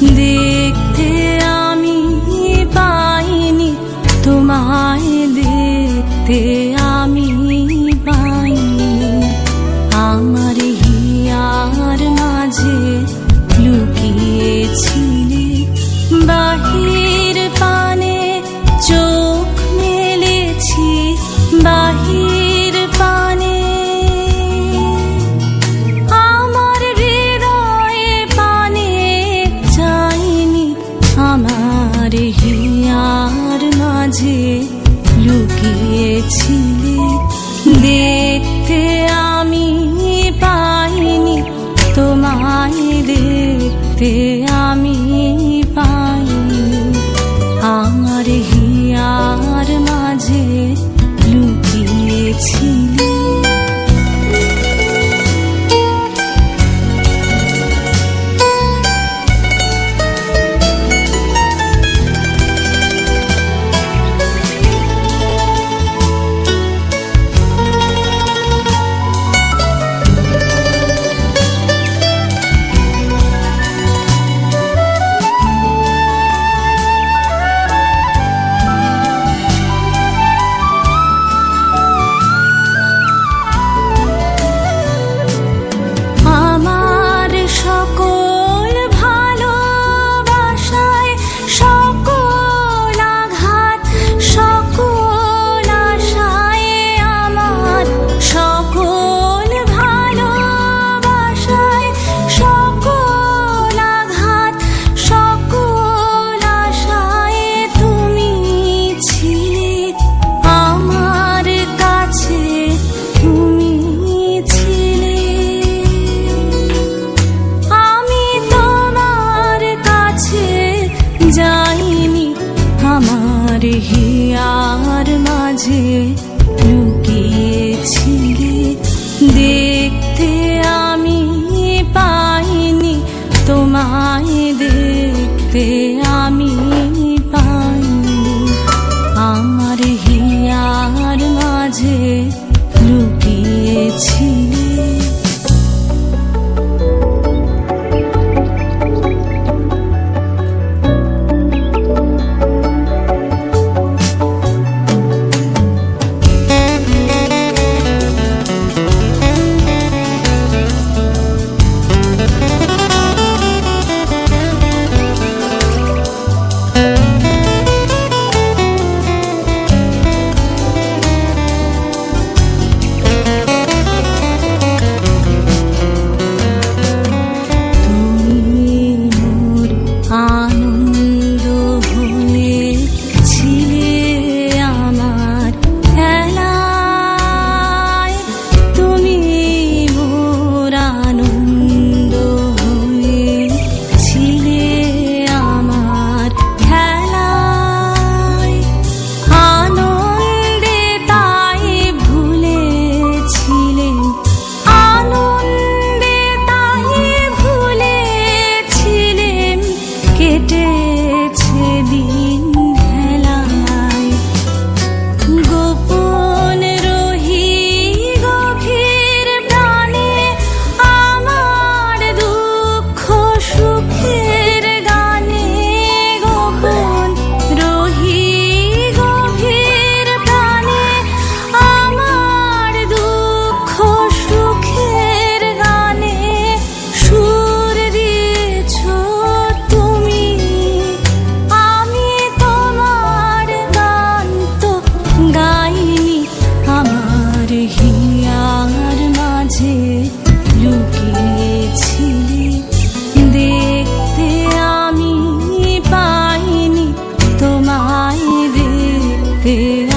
dia তোমায় দেখতে আমি পাইনি আমার হিয়ার মাঝে লুকিয়েছিলে। ouvir.